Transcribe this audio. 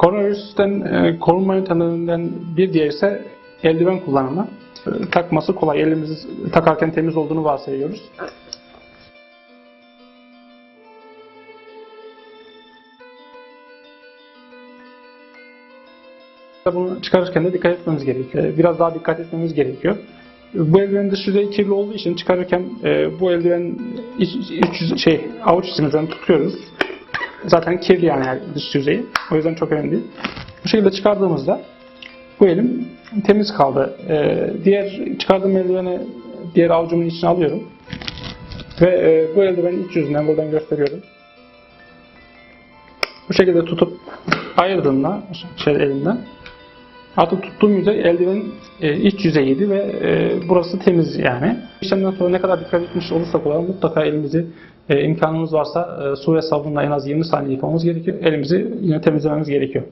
Koronavirüsten e, korunma yöntemlerinden bir diğeri ise eldiven kullanımı. E, takması kolay. Elimizi takarken temiz olduğunu varsayıyoruz. Bunu çıkarırken de dikkat etmemiz gerekiyor. Biraz daha dikkat etmemiz gerekiyor. Bu eldivenin dış yüzeyi kirli olduğu için çıkarırken e, bu eldiven iç, iç şey avuç içimizden tutuyoruz. Zaten kirli yani dış yüzeyi. O yüzden çok önemli değil. Bu şekilde çıkardığımızda bu elim temiz kaldı. E, diğer çıkardığım eldiveni diğer avucumun içine alıyorum. Ve e, bu eldivenin iç yüzünden buradan gösteriyorum. Bu şekilde tutup ayırdığımda şey elimden Artık tuttuğum yüzey eldivenin e, iç yüzeyiydi ve e, burası temiz yani. İşlemden sonra ne kadar dikkat etmiş olursak olalım mutlaka elimizi e, imkanımız varsa e, su ve sabunla en az 20 saniye yıkamamız gerekiyor. Elimizi yine temizlememiz gerekiyor.